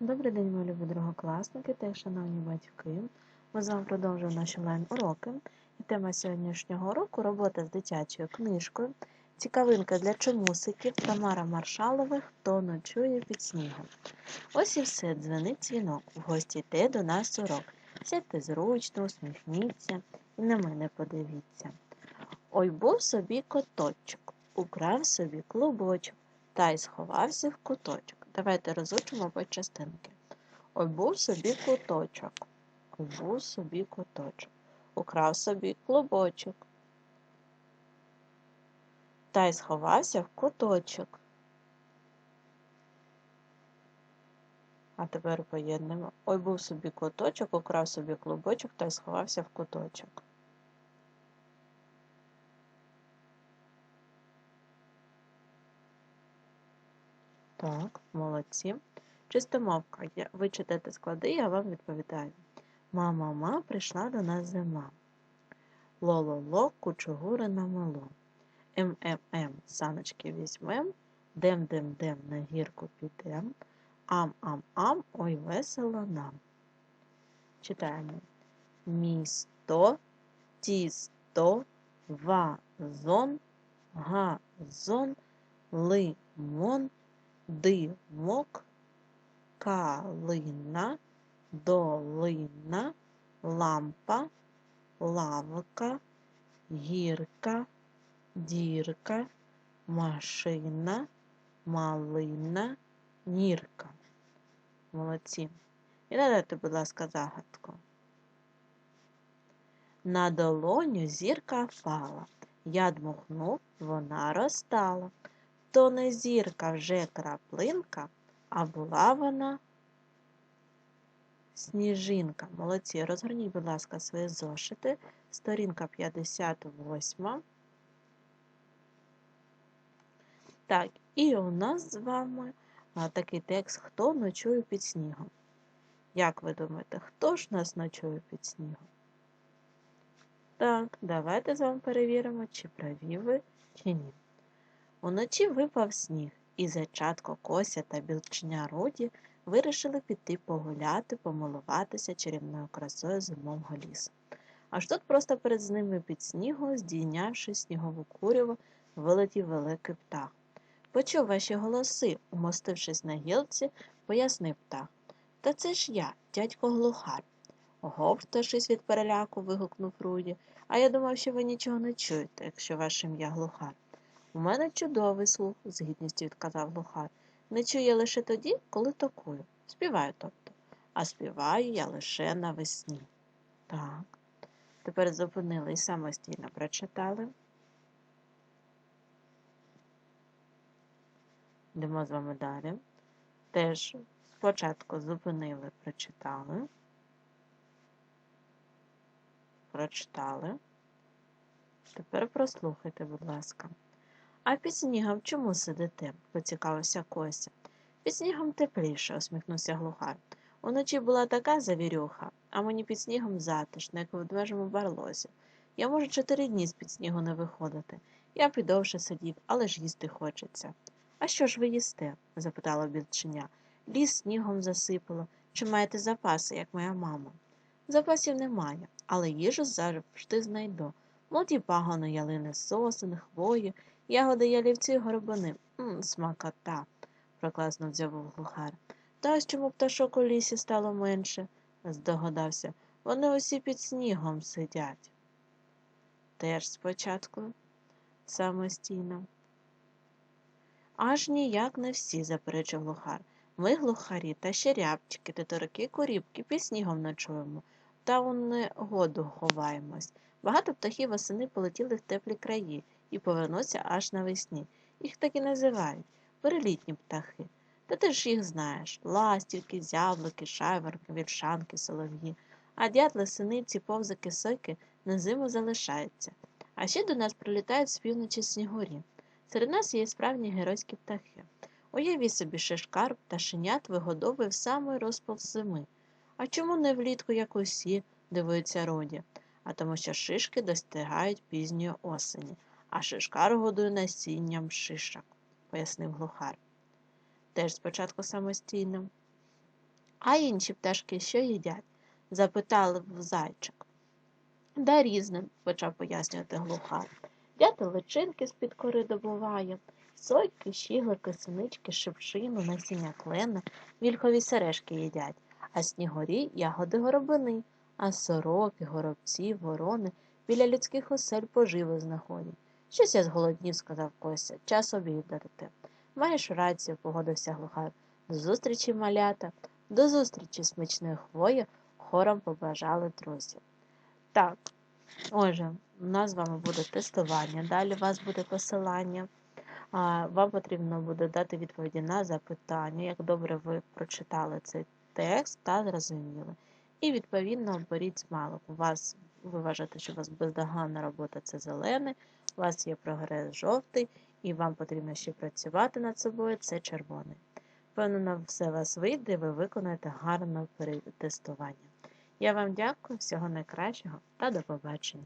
Добрий день, мої любі другокласники та шановні батьки. Ми з вами продовжуємо наші онлайн-уроки. І тема сьогоднішнього уроку робота з дитячою книжкою. Цікавинка для чомусиків Тамара Маршалова Хто ночує під снігом. Ось і все, дзвонить дзвінок. В гості йде до нас урок. Сядьте зручно, усміхніться і на мене подивіться. Ой був собі коточок, украв собі клубочок та й сховався в куточок. Давайте розучимо по частинки. Ой був собі куточок, ой був собі куточок, украв собі клубочок. Та й сховався в куточок. А тепер поєднуємо. Ой був собі куточок, украв собі клубочок та й сховався в куточок. Так, молодці. Чистомовка. Ви читаєте склади, я вам відповідаю. Мама-ма прийшла до нас зима. Ло-ло-ло, кучугури намело. М-м-м, саночки візьмем, дем-дем-дем на гірку підем. Ам-ам-ам, ой весело нам. Читаємо. Місто, тісто, вазон, газон, лимон, димок, калина, долина, лампа, лавка, гірка, дірка, машина, малина, нірка. Молодці. І надайте, будь ласка, загадку. На долоню зірка впала. Я дмухнув, вона розтала. То не зірка вже краплинка, а була вона сніжинка. Молодці, розгорніть, будь ласка, свої зошити. Сторінка 58. Так, і у нас з вами такий текст Хто ночує під снігом? Як ви думаєте, хто ж нас ночує під снігом? Так, давайте з вами перевіримо, чи праві ви, чи ні. Уночі випав сніг, і зайчатко Кося та білченя Руді вирішили піти погуляти, помилуватися чарівною красою зимового лісу. Аж тут просто перед ними під снігом, здійнявши снігову куряву, вилетів великий птах. Почув ваші голоси, умостившись на гілці, пояснив птах. Та це ж я, дядько глухар. Оговтавшись від переляку, вигукнув Руді, а я думав, що ви нічого не чуєте, якщо ваше ім'я глухар. У мене чудовий слух, з гідністю відказав глухар. Не чую лише тоді, коли токую. Співаю тобто. А співаю я лише навесні. Так. Тепер зупинили і самостійно прочитали. Йдемо з вами далі. Теж спочатку зупинили, прочитали. Прочитали. Тепер прослухайте, будь ласка. А під снігом чому сидите? поцікавився Кося. Під снігом тепліше, усміхнувся глухар. Уночі була така завірюха, а мені під снігом затишно, як у ведмежому барлозі. Я можу чотири дні з під снігу не виходити. Я б і довше сидів, але ж їсти хочеться. А що ж ви їсте? запитала білченя. Ліс снігом засипало. Чи маєте запаси, як моя мама? Запасів немає, але їжу завжди знайду. Молоді пагони ялини сосен, хвої, ягоди ялівці й горобини. Мм, смакота, прокласно з'явив глухар. Та ось чому пташок у лісі стало менше, здогадався. Вони усі під снігом сидять. Теж спочатку самостійно. Аж ніяк не всі, заперечив глухар. Ми глухарі та ще рябчики, тетороки, корібки під снігом ночуємо, та у негоду ховаємось. Багато птахів восени полетіли в теплі краї і повернуться аж навесні. Їх так і називають перелітні птахи. Та ти ж їх знаєш ластівки, зяблики, шайворки, віршанки, солов'ї, а дятли, синиці, повзики, сойки на зиму залишаються. А ще до нас прилітають з півночі снігурі. Серед нас є справжні геройські птахи. Уявіть собі, шишкар пташенят в самий розпал зими. А чому не влітку, як усі, дивується Роді? А тому що шишки достигають пізньої осені, а шишкар годує насінням шишок, пояснив глухар. Теж спочатку самостійно. А інші пташки що їдять? запитали в зайчик. Да різним, почав пояснювати глухар. Дятел личинки з-під кори добуває, сойки, щіглики, синички, шипшину, насіння клена, вільхові сережки їдять, а снігорі ягоди горобини, а сороки, горобці, ворони біля людських осель поживи знаходять. Щось я зголоднів, сказав Костя, час обідати. Маєш рацію, погодився глухар. До зустрічі, малята, до зустрічі, смачної хвої, хором побажали друзі. Так, отже, у нас з вами буде тестування, далі у вас буде посилання. Вам потрібно буде дати відповіді на запитання, як добре ви прочитали цей текст та зрозуміли. І, відповідно, оберіть смайлик. У вас, ви вважаєте, що у вас бездоганна робота це зелений, у вас є прогрес жовтий, і вам потрібно ще працювати над собою, це червоний. Впевнено, все вас вийде, ви виконаєте гарне перетестування. Я вам дякую, всього найкращого та до побачення.